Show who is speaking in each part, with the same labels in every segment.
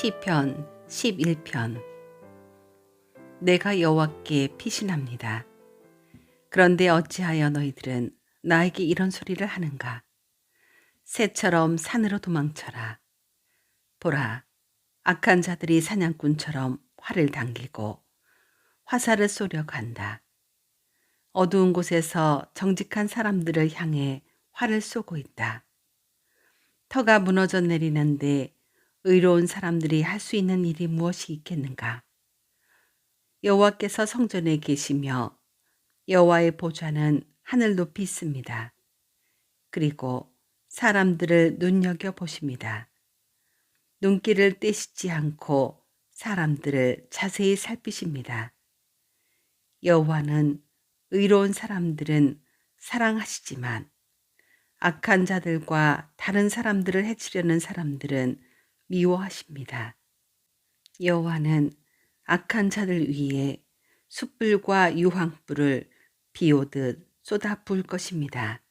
Speaker 1: 시편 11편 내가 여호와께 피신합니다. 그런데 어찌하여 너희들은 나에게 이런 소리를 하는가? 새처럼 산으로 도망쳐라. 보라, 악한 자들이 사냥꾼처럼 활을 당기고 화살을 쏘려 간다. 어두운 곳에서 정직한 사람들을 향해 활을 쏘고 있다. 터가 무너져 내리는데 의로운 사람들이 할 수 있는 일이 무엇이 있겠는가? 여호와께서 성전에 계시며 여호와의 보좌는 하늘 높이 있습니다. 그리고 사람들을 눈여겨 보십니다. 눈길을 떼시지 않고 사람들을 자세히 살피십니다. 여호와는 의로운 사람들은 사랑하시지만 악한 자들과 다른 사람들을 해치려는 사람들은 미워하십니다. 여호와는 악한 자들 위에 숯불과 유황불을 비오듯 쏟아 부을 것입니다.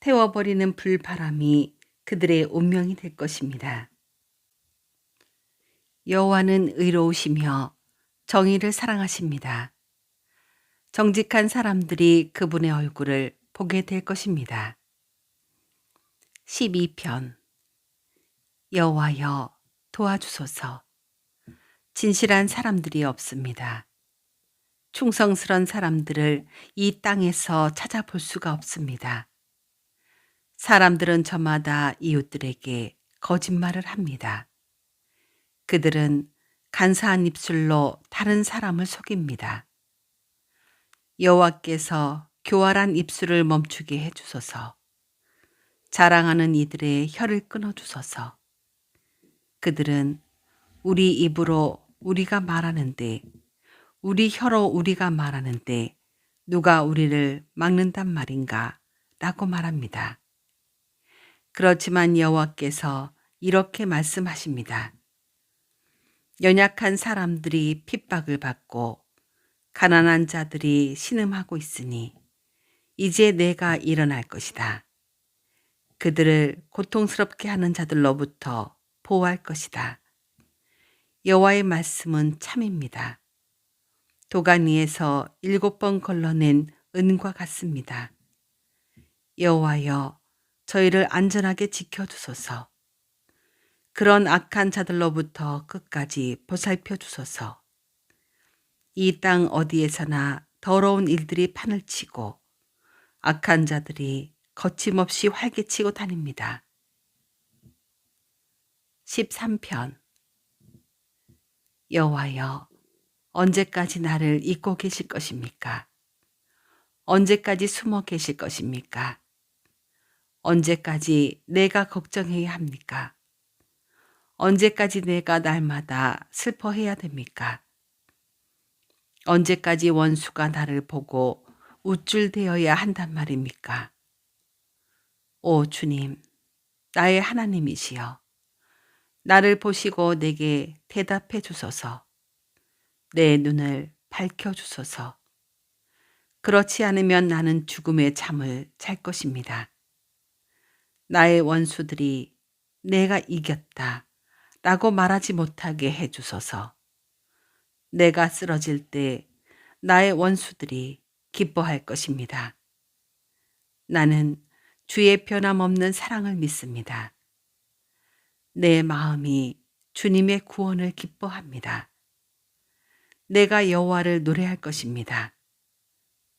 Speaker 1: 태워버리는 불바람이 그들의 운명이 될 것입니다. 여호와는 의로우시며 정의를 사랑하십니다. 정직한 사람들이 그분의 얼굴을 보게 될 것입니다. 12편 여호와여 도와주소서 진실한 사람들이 없습니다. 충성스런 사람들을 이 땅에서 찾아볼 수가 없습니다. 사람들은 저마다 이웃들에게 거짓말을 합니다. 그들은 간사한 입술로 다른 사람을 속입니다. 여호와께서 교활한 입술을 멈추게 해주소서. 자랑하는 이들의 혀를 끊어주소서. 그들은 우리 입으로 우리가 말하는데, 우리 혀로 우리가 말하는데, 누가 우리를 막는단 말인가? 라고 말합니다. 그렇지만 여호와께서 이렇게 말씀하십니다. 연약한 사람들이 핍박을 받고 가난한 자들이 신음하고 있으니 이제 내가 일어날 것이다. 그들을 고통스럽게 하는 자들로부터 보호할 것이다. 여호와의 말씀은 참입니다. 도가니에서 일곱 번 걸러낸 은과 같습니다. 여호와여 저희를 안전하게 지켜주소서. 그런 악한 자들로부터 끝까지 보살펴 주소서. 이 땅 어디에서나 더러운 일들이 판을 치고 악한 자들이 거침없이 활개치고 다닙니다. 13편 여호와여 언제까지 나를 잊고 계실 것입니까? 언제까지 숨어 계실 것입니까? 언제까지 내가 걱정해야 합니까? 언제까지 내가 날마다 슬퍼해야 됩니까? 언제까지 원수가 나를 보고 우쭐대어야 한단 말입니까? 오 주님, 나의 하나님이시여. 나를 보시고 내게 대답해 주소서. 내 눈을 밝혀 주소서. 그렇지 않으면 나는 죽음의 잠을 잘 것입니다. 나의 원수들이 내가 이겼다. 라고 말하지 못하게 해 주소서. 내가 쓰러질 때 나의 원수들이 기뻐할 것입니다. 나는 주의 변함없는 사랑을 믿습니다. 내 마음이 주님의 구원을 기뻐합니다. 내가 여호와를 노래할 것입니다.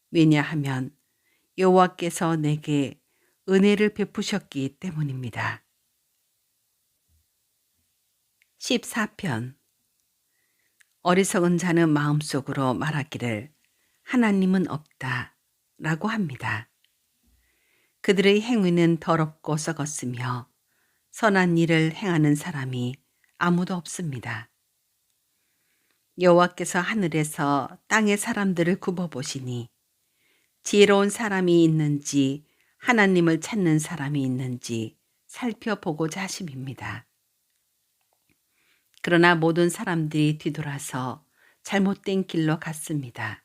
Speaker 1: 왜냐하면 여호와께서 내게 은혜를 베푸셨기 때문입니다. 14편 어리석은 자는 마음속으로 말하기를 하나님은 없다 라고 합니다. 그들의 행위는 더럽고 썩었으며 선한 일을 행하는 사람이 아무도 없습니다. 여호와께서 하늘에서 땅의 사람들을 굽어보시니 지혜로운 사람이 있는지 하나님을 찾는 사람이 있는지 살펴보고자 하심입니다. 그러나 모든 사람들이 뒤돌아서 잘못된 길로 갔습니다.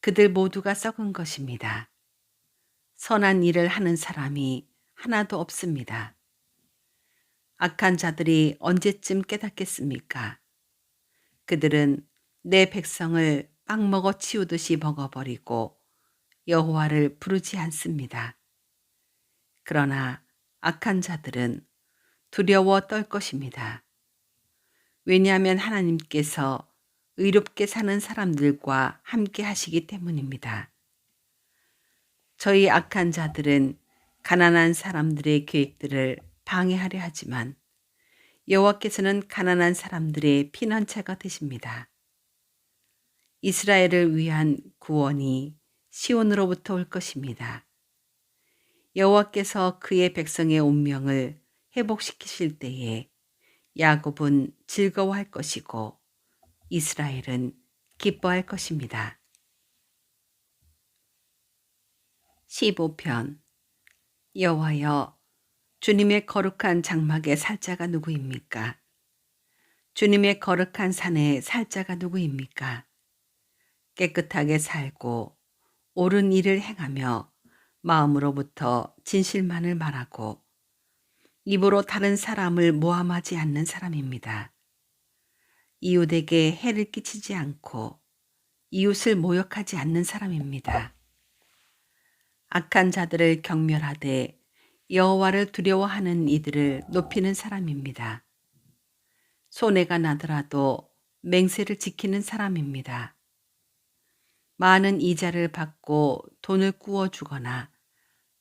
Speaker 1: 그들 모두가 썩은 것입니다. 선한 일을 하는 사람이 하나도 없습니다. 악한 자들이 언제쯤 깨닫겠습니까? 그들은 내 백성을 빵 먹어 치우듯이 먹어버리고 여호와를 부르지 않습니다. 그러나 악한 자들은 두려워 떨 것입니다. 왜냐하면 하나님께서 의롭게 사는 사람들과 함께 하시기 때문입니다. 저희 악한 자들은 가난한 사람들의 계획들을 방해하려 하지만 여호와께서는 가난한 사람들의 피난처가 되십니다. 이스라엘을 위한 구원이 시온으로부터 올 것입니다. 여호와께서 그의 백성의 운명을 회복시키실 때에 야곱은 즐거워할 것이고 이스라엘은 기뻐할 것입니다. 15편 여호와여 주님의 거룩한 장막의 살자가 누구입니까? 주님의 거룩한 산의 살자가 누구입니까? 깨끗하게 살고 옳은 일을 행하며 마음으로부터 진실만을 말하고 입으로 다른 사람을 모함하지 않는 사람입니다. 이웃에게 해를 끼치지 않고 이웃을 모욕하지 않는 사람입니다. 악한 자들을 경멸하되 여호와를 두려워하는 이들을 높이는 사람입니다. 손해가 나더라도 맹세를 지키는 사람입니다. 많은 이자를 받고 돈을 꾸어 주거나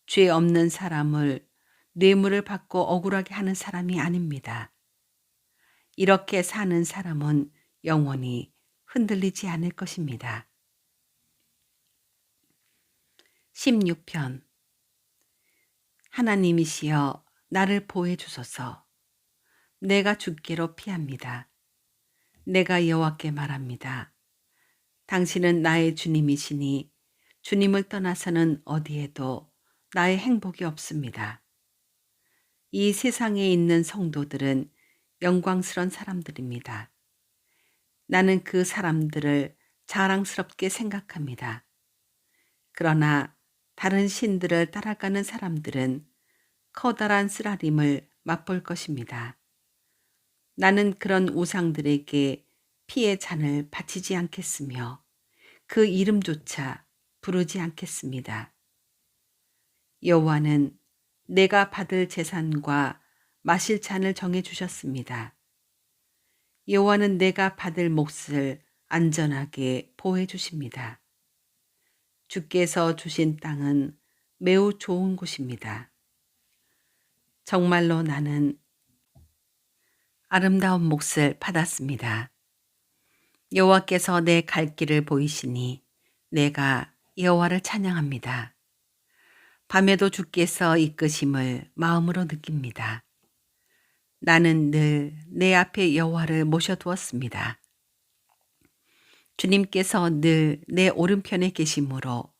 Speaker 1: 죄 없는 사람을 뇌물을 받고 억울하게 하는 사람이 아닙니다. 이렇게 사는 사람은 영원히 흔들리지 않을 것입니다. 16편 하나님이시여 나를 보호해 주소서. 내가 주께로 피합니다. 내가 여호와께 말합니다. 당신은 나의 주님이시니 주님을 떠나서는 어디에도 나의 행복이 없습니다. 이 세상에 있는 성도들은 영광스런 사람들입니다. 나는 그 사람들을 자랑스럽게 생각합니다. 그러나 다른 신들을 따라가는 사람들은 커다란 쓰라림을 맛볼 것입니다. 나는 그런 우상들에게 피의 잔을 바치지 않겠으며 그 이름조차 부르지 않겠습니다. 여호와는 내가 받을 재산과 마실 잔을 정해 주셨습니다. 여호와는 내가 받을 몫을 안전하게 보호해 주십니다. 주께서 주신 땅은 매우 좋은 곳입니다. 정말로 나는 아름다운 몫을 받았습니다. 여호와께서 내 갈 길을 보이시니 내가 여호와를 찬양합니다. 밤에도 주께서 이끄심을 마음으로 느낍니다. 나는 늘 내 앞에 여호와를 모셔두었습니다. 주님께서 늘 내 오른편에 계심으로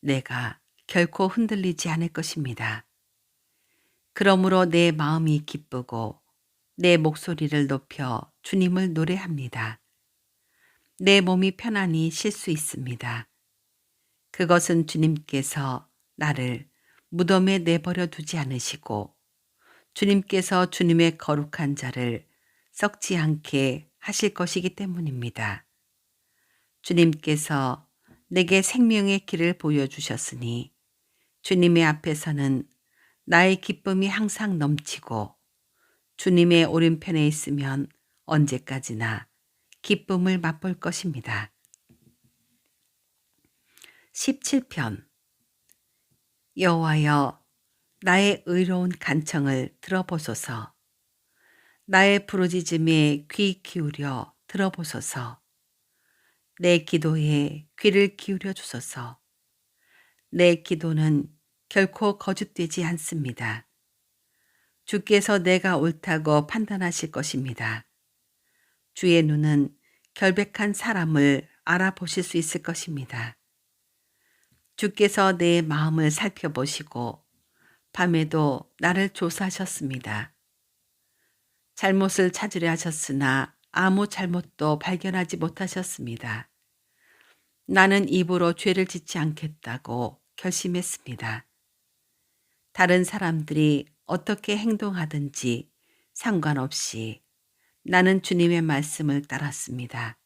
Speaker 1: 내가 결코 흔들리지 않을 것입니다. 그러므로 내 마음이 기쁘고 내 목소리를 높여 주님을 노래합니다. 내 몸이 편안히 쉴 수 있습니다. 그것은 주님께서 나를 무덤에 내버려 두지 않으시고 주님께서 주님의 거룩한 자를 썩지 않게 하실 것이기 때문입니다. 주님께서 내게 생명의 길을 보여주셨으니 주님의 앞에서는 나의 기쁨이 항상 넘치고 주님의 오른편에 있으면 언제까지나 기쁨을 맛볼 것입니다. 17편. 여호와여 나의 의로운 간청을 들어보소서. 나의 부르짖음에 귀 기울여 들어보소서 내 기도에 귀를 기울여 주소서 내 기도는 결코 거짓되지 않습니다. 주께서 내가 옳다고 판단하실 것입니다. 주의 눈은 결백한 사람을 알아보실 수 있을 것입니다. 주께서 내 마음을 살펴보시고 밤에도 나를 조사하셨습니다. 잘못을 찾으려 하셨으나 아무 잘못도 발견하지 못하셨습니다. 나는 입으로 죄를 짓지 않겠다고 결심했습니다. 다른 사람들이 어떻게 행동하든지 상관없이 나는 주님의 말씀을 따랐습니다.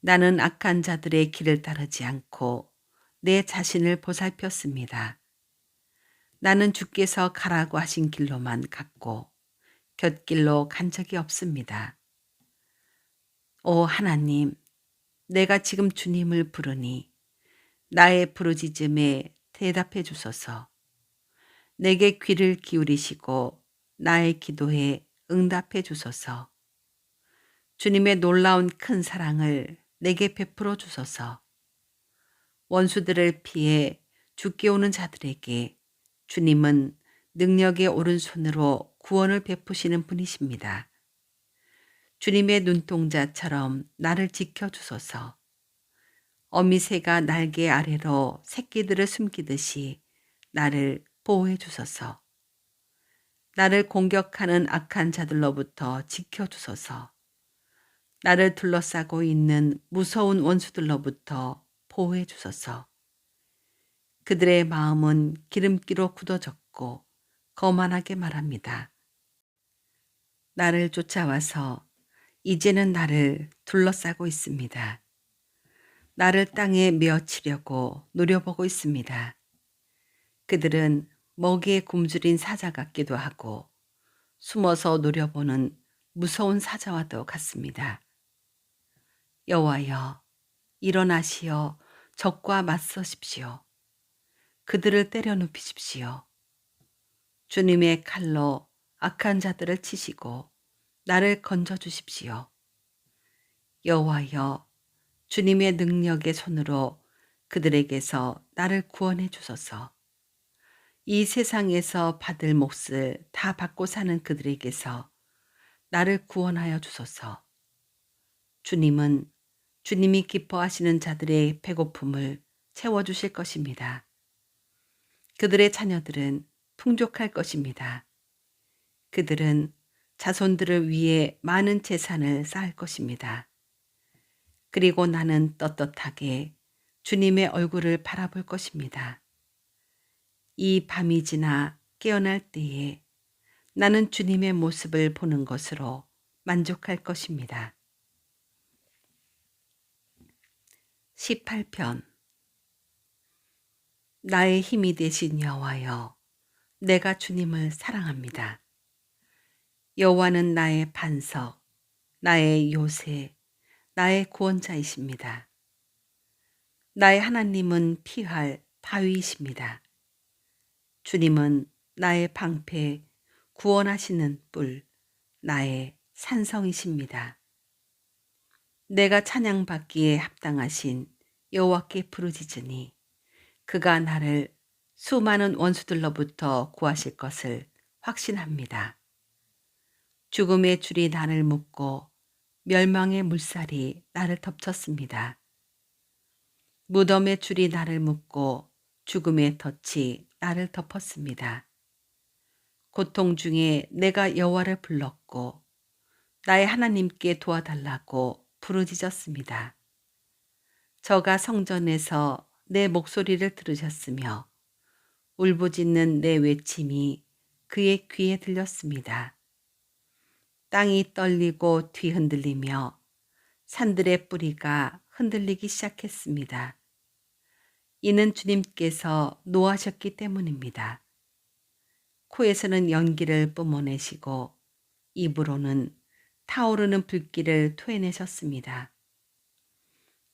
Speaker 1: 나는 악한 자들의 길을 따르지 않고 내 자신을 보살폈습니다. 나는 주께서 가라고 하신 길로만 갔고 곁길로 간 적이 없습니다. 오 하나님, 내가 지금 주님을 부르니 나의 부르짖음에 대답해 주소서. 내게 귀를 기울이시고 나의 기도에 응답해 주소서. 주님의 놀라운 큰 사랑을 내게 베풀어 주소서. 원수들을 피해 죽게 오는 자들에게 주님은 능력의 오른손으로 구원을 베푸시는 분이십니다. 주님의 눈동자처럼 나를 지켜주소서. 어미 새가 날개 아래로 새끼들을 숨기듯이 나를 보호해 주소서. 나를 공격하는 악한 자들로부터 지켜주소서. 나를 둘러싸고 있는 무서운 원수들로부터 보호해 주소서. 그들의 마음은 기름기로 굳어졌고 거만하게 말합니다. 나를 쫓아와서 이제는 나를 둘러싸고 있습니다. 나를 땅에 메어치려고 노려보고 있습니다. 그들은 먹이에 굶주린 사자 같기도 하고 숨어서 노려보는 무서운 사자와도 같습니다. 여호와여 일어나시어 적과 맞서십시오. 그들을 때려 눕히십시오. 주님의 칼로 악한 자들을 치시고 나를 건져 주십시오. 여호와여 주님의 능력의 손으로 그들에게서 나를 구원해 주소서. 이 세상에서 받을 몫을 다 받고 사는 그들에게서 나를 구원하여 주소서. 주님은 주님이 기뻐하시는 자들의 배고픔을 채워주실 것입니다. 그들의 자녀들은 풍족할 것입니다. 그들은 자손들을 위해 많은 재산을 쌓을 것입니다. 그리고 나는 떳떳하게 주님의 얼굴을 바라볼 것입니다. 이 밤이 지나 깨어날 때에 나는 주님의 모습을 보는 것으로 만족할 것입니다. 18편 나의 힘이 되신 여호와여 내가 주님을 사랑합니다. 여호와는 나의 반석, 나의 요새, 나의 구원자이십니다. 나의 하나님은 피할 바위이십니다. 주님은 나의 방패, 구원하시는 뿔, 나의 산성이십니다. 내가 찬양받기에 합당하신 여호와께 부르짖으니 그가 나를 수많은 원수들로부터 구하실 것을 확신합니다. 죽음의 줄이 나를 묶고 멸망의 물살이 나를 덮쳤습니다. 무덤의 줄이 나를 묶고 죽음의 덫이 나를 덮었습니다. 고통 중에 내가 여호와를 불렀고 나의 하나님께 도와달라고 부르짖었습니다. 저가 성전에서 내 목소리를 들으셨으며 울부짖는 내 외침이 그의 귀에 들렸습니다. 땅이 떨리고 뒤흔들리며 산들의 뿌리가 흔들리기 시작했습니다. 이는 주님께서 노하셨기 때문입니다. 코에서는 연기를 뿜어내시고 입으로는 타오르는 불길을 토해내셨습니다.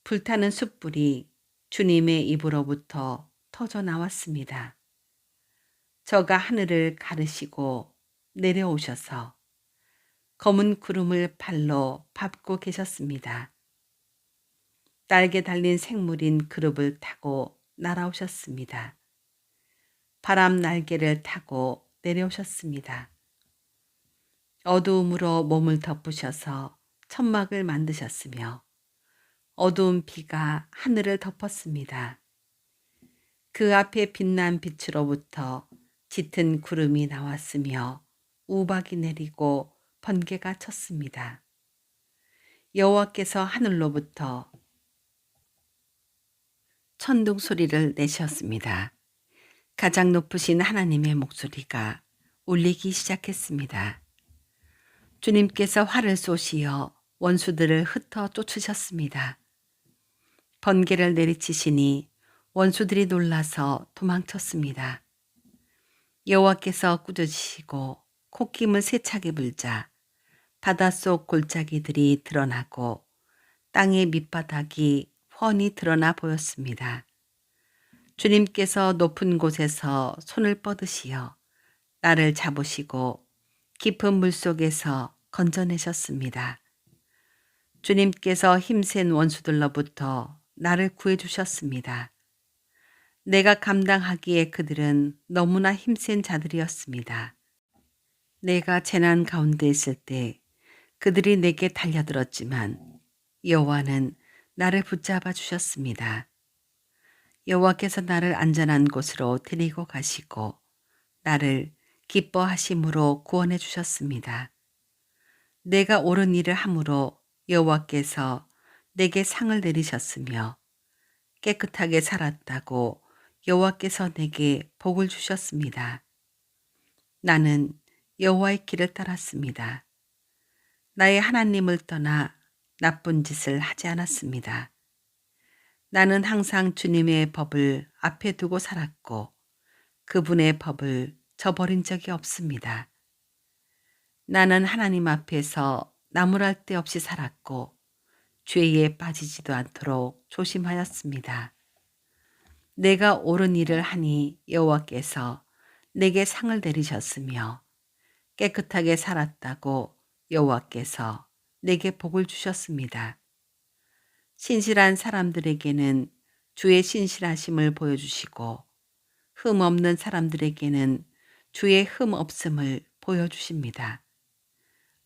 Speaker 1: 불타는 숯불이 주님의 입으로부터 터져 나왔습니다. 저가 하늘을 가르시고 내려오셔서 검은 구름을 발로 밟고 계셨습니다. 날개 달린 생물인 그룹을 타고 날아오셨습니다. 바람 날개를 타고 내려오셨습니다. 어두움으로 몸을 덮으셔서 천막을 만드셨으며 어두운 비가 하늘을 덮었습니다. 그 앞에 빛난 빛으로부터 짙은 구름이 나왔으며 우박이 내리고 번개가 쳤습니다. 여호와께서 하늘로부터 천둥 소리를 내셨습니다. 가장 높으신 하나님의 목소리가 울리기 시작했습니다. 주님께서 활을 쏘시어 원수들을 흩어 쫓으셨습니다. 번개를 내리치시니 원수들이 놀라서 도망쳤습니다. 여호와께서 꾸짖으시고 콧김을 세차게 불자 바닷속 골짜기들이 드러나고 땅의 밑바닥이 훤히 드러나 보였습니다. 주님께서 높은 곳에서 손을 뻗으시어 나를 잡으시고 깊은 물 속에서 건져내셨습니다. 주님께서 힘센 원수들로부터 나를 구해주셨습니다. 내가 감당하기에 그들은 너무나 힘센 자들이었습니다. 내가 재난 가운데 있을 때 그들이 내게 달려들었지만 여호와는 나를 붙잡아 주셨습니다. 여호와께서 나를 안전한 곳으로 데리고 가시고 나를 기뻐하심으로 구원해 주셨습니다. 내가 옳은 일을 함으로 여호와께서 내게 상을 내리셨으며 깨끗하게 살았다고 여호와께서 내게 복을 주셨습니다. 나는 여호와의 길을 따랐습니다. 나의 하나님을 떠나 나쁜 짓을 하지 않았습니다. 나는 항상 주님의 법을 앞에 두고 살았고 그분의 법을 저버린 적이 없습니다. 나는 하나님 앞에서 나무랄 데 없이 살았고 죄에 빠지지도 않도록 조심하였습니다. 내가 옳은 일을 하니 여호와께서 내게 상을 내리셨으며 깨끗하게 살았다고 여호와께서 내게 복을 주셨습니다. 신실한 사람들에게는 주의 신실하심을 보여주시고 흠 없는 사람들에게는 주의 흠 없음을 보여주십니다.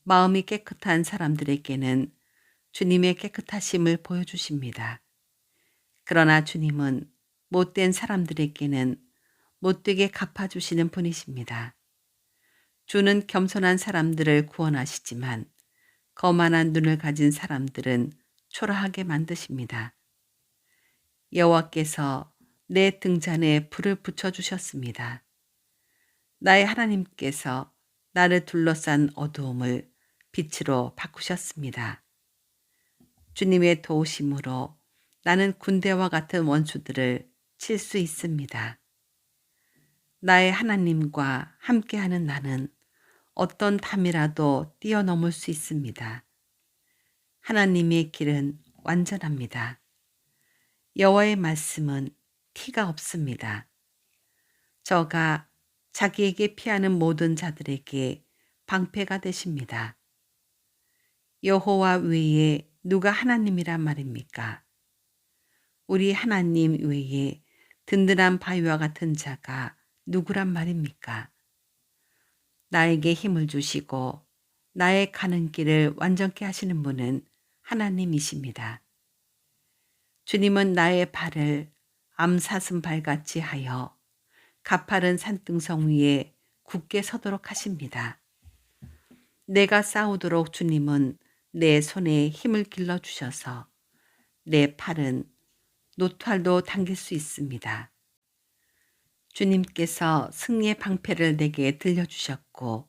Speaker 1: 마음이 깨끗한 사람들에게는 주님의 깨끗하심을 보여주십니다. 그러나 주님은 못된 사람들에게는 못되게 갚아주시는 분이십니다. 주는 겸손한 사람들을 구원하시지만 거만한 눈을 가진 사람들은 초라하게 만드십니다. 여호와께서 내 등잔에 불을 붙여 주셨습니다. 나의 하나님께서 나를 둘러싼 어두움을 빛으로 바꾸셨습니다. 주님의 도우심으로 나는 군대와 같은 원수들을 칠 수 있습니다. 나의 하나님과 함께하는 나는 어떤 담이라도 뛰어넘을 수 있습니다. 하나님의 길은 완전합니다. 여호와의 말씀은 티가 없습니다. 저가 자기에게 피하는 모든 자들에게 방패가 되십니다. 여호와 외에 누가 하나님이란 말입니까? 우리 하나님 외에 든든한 바위와 같은 자가 누구란 말입니까? 나에게 힘을 주시고 나의 가는 길을 완전케 하시는 분은 하나님이십니다. 주님은 나의 발을 암사슴 발같이 하여 가파른 산등성 위에 굳게 서도록 하십니다. 내가 싸우도록 주님은 내 손에 힘을 길러 주셔서 내 팔은 노탈도 당길 수 있습니다. 주님께서 승리의 방패를 내게 들려주셨고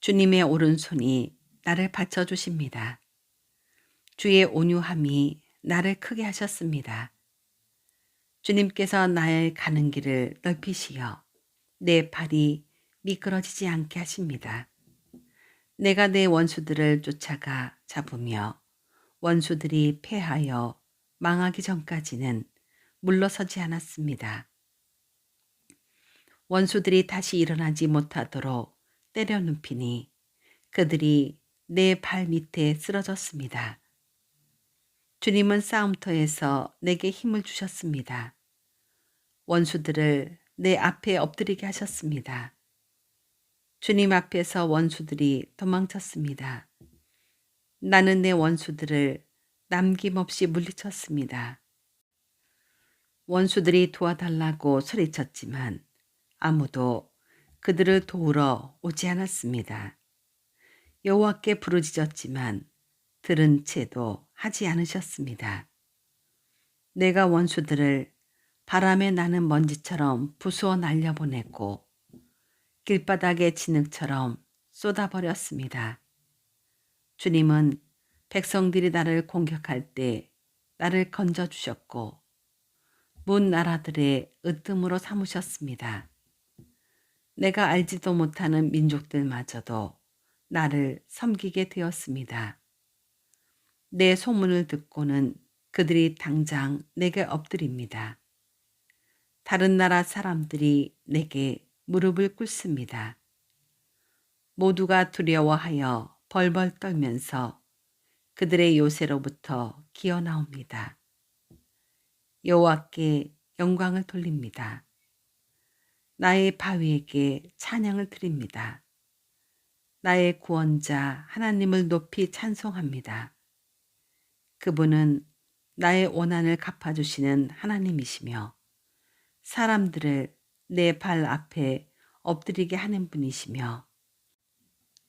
Speaker 1: 주님의 오른손이 나를 받쳐주십니다. 주의 온유함이 나를 크게 하셨습니다. 주님께서 나의 가는 길을 넓히시어 내 발이 미끄러지지 않게 하십니다. 내가 내 원수들을 쫓아가 잡으며 원수들이 패하여 망하기 전까지는 물러서지 않았습니다. 원수들이 다시 일어나지 못하도록 때려 눕히니 그들이 내 발 밑에 쓰러졌습니다. 주님은 싸움터에서 내게 힘을 주셨습니다. 원수들을 내 앞에 엎드리게 하셨습니다. 주님 앞에서 원수들이 도망쳤습니다. 나는 내 원수들을 남김없이 물리쳤습니다. 원수들이 도와달라고 소리쳤지만 아무도 그들을 도우러 오지 않았습니다. 여호와께 부르짖었지만 들은 채도 하지 않으셨습니다. 내가 원수들을 바람에 나는 먼지처럼 부수어 날려보냈고 길바닥의 진흙처럼 쏟아버렸습니다. 주님은 백성들이 나를 공격할 때 나를 건져 주셨고 문 나라들의 으뜸으로 삼으셨습니다. 내가 알지도 못하는 민족들마저도 나를 섬기게 되었습니다. 내 소문을 듣고는 그들이 당장 내게 엎드립니다. 다른 나라 사람들이 내게 무릎을 꿇습니다. 모두가 두려워하여 벌벌 떨면서 그들의 요새로부터 기어 나옵니다. 여호와께 영광을 돌립니다. 나의 바위에게 찬양을 드립니다. 나의 구원자 하나님을 높이 찬송합니다. 그분은 나의 원한을 갚아주시는 하나님이시며 사람들을 내 발 앞에 엎드리게 하는 분이시며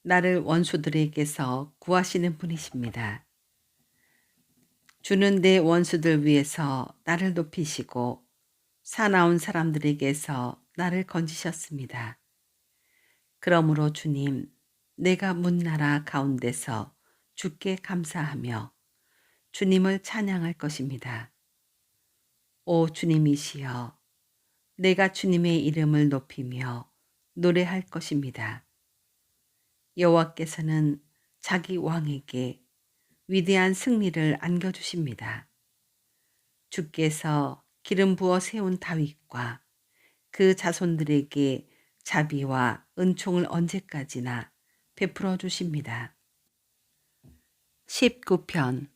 Speaker 1: 나를 원수들에게서 구하시는 분이십니다. 주는 내 원수들 위해서 나를 높이시고 사나운 사람들에게서 나를 건지셨습니다. 그러므로 주님, 내가 문나라 가운데서 주께 감사하며 주님을 찬양할 것입니다. 오 주님이시여, 내가 주님의 이름을 높이며 노래할 것입니다. 여호와께서는 자기 왕에게 위대한 승리를 안겨주십니다. 주께서 기름 부어 세운 다윗과 그 자손들에게 자비와 은총을 언제까지나 베풀어 주십니다. 19편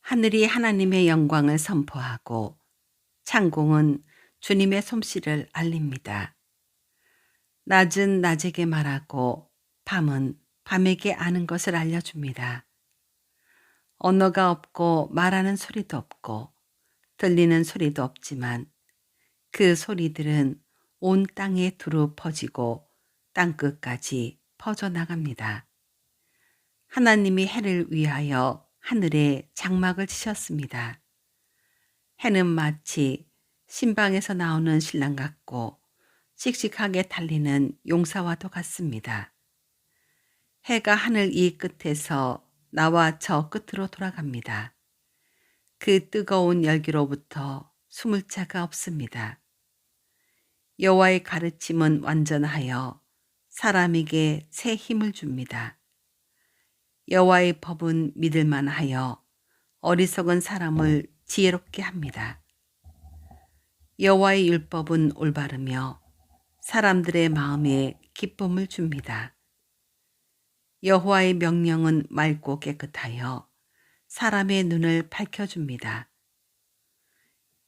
Speaker 1: 하늘이 하나님의 영광을 선포하고 창공은 주님의 솜씨를 알립니다. 낮은 낮에게 말하고 밤은 밤에게 아는 것을 알려줍니다. 언어가 없고 말하는 소리도 없고 들리는 소리도 없지만 그 소리들은 온 땅에 두루 퍼지고 땅끝까지 퍼져나갑니다. 하나님이 해를 위하여 하늘에 장막을 치셨습니다. 해는 마치 신방에서 나오는 신랑 같고 씩씩하게 달리는 용사와도 같습니다. 해가 하늘 이 끝에서 나와 저 끝으로 돌아갑니다. 그 뜨거운 열기로부터 숨을 자가 없습니다. 여호와의 가르침은 완전하여 사람에게 새 힘을 줍니다. 여호와의 법은 믿을 만하여 어리석은 사람을 지혜롭게 합니다. 여호와의 율법은 올바르며 사람들의 마음에 기쁨을 줍니다. 여호와의 명령은 맑고 깨끗하여 사람의 눈을 밝혀줍니다.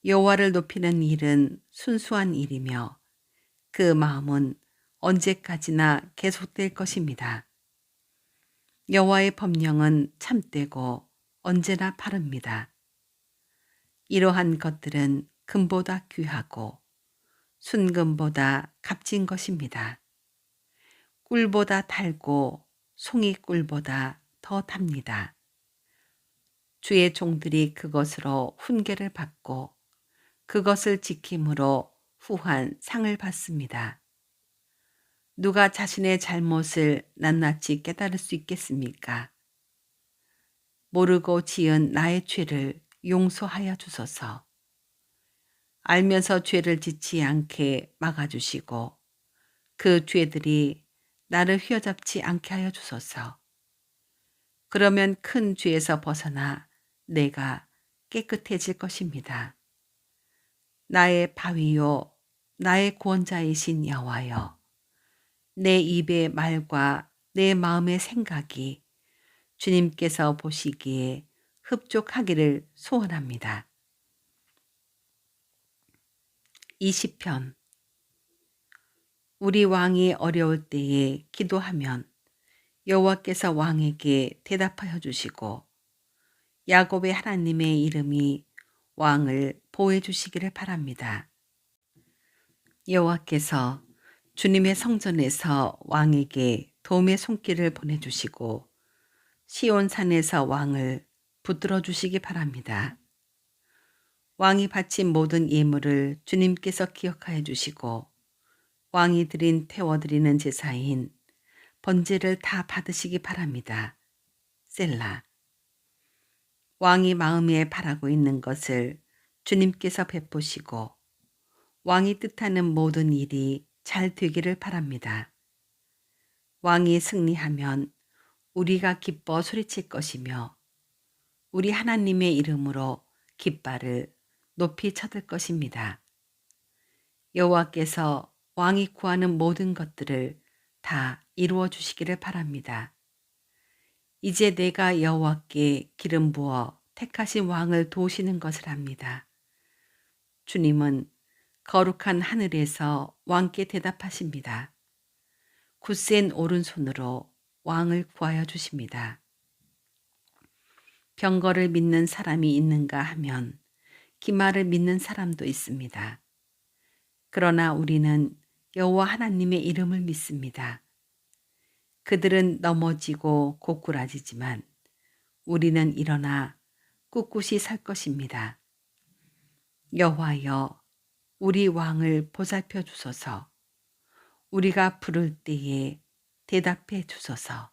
Speaker 1: 여호와를 높이는 일은 순수한 일이며 그 마음은 언제까지나 계속될 것입니다. 여호와의 법령은 참되고 언제나 바릅니다. 이러한 것들은 금보다 귀하고 순금보다 값진 것입니다. 꿀보다 달고 송이 꿀보다 더 답니다. 주의 종들이 그것으로 훈계를 받고 그것을 지킴으로 후한 상을 받습니다. 누가 자신의 잘못을 낱낱이 깨달을 수 있겠습니까? 모르고 지은 나의 죄를 용서하여 주소서. 알면서 죄를 짓지 않게 막아주시고 그 죄들이 나를 휘어잡지 않게 하여 주소서. 그러면 큰 죄에서 벗어나 내가 깨끗해질 것입니다. 나의 바위요, 나의 구원자이신 여호와여, 내 입의 말과 내 마음의 생각이 주님께서 보시기에 흡족하기를 소원합니다. 20편 우리 왕이 어려울 때에 기도하면 여호와께서 왕에게 대답하여 주시고 야곱의 하나님의 이름이 왕을 보호해 주시기를 바랍니다. 여호와께서 주님의 성전에서 왕에게 도움의 손길을 보내주시고 시온산에서 왕을 붙들어 주시기 바랍니다. 왕이 바친 모든 예물을 주님께서 기억하여 주시고 왕이 드린 태워드리는 제사인 번제를 다 받으시기 바랍니다. 셀라. 왕이 마음에 바라고 있는 것을 주님께서 베푸시고 왕이 뜻하는 모든 일이 잘 되기를 바랍니다. 왕이 승리하면 우리가 기뻐 소리칠 것이며 우리 하나님의 이름으로 깃발을 높이 쳐들 것입니다. 여호와께서 왕이 구하는 모든 것들을 다 이루어 주시기를 바랍니다. 이제 내가 여호와께 기름 부어 택하신 왕을 도우시는 것을 합니다. 주님은 거룩한 하늘에서 왕께 대답하십니다. 굳센 오른손으로 왕을 구하여 주십니다. 병거를 믿는 사람이 있는가 하면 기마를 믿는 사람도 있습니다. 그러나 우리는 여호와 하나님의 이름을 믿습니다. 그들은 넘어지고 고꾸라지지만 우리는 일어나 꿋꿋이 살 것입니다. 여호와여 우리 왕을 보살펴 주소서. 우리가 부를 때에 대답해 주소서.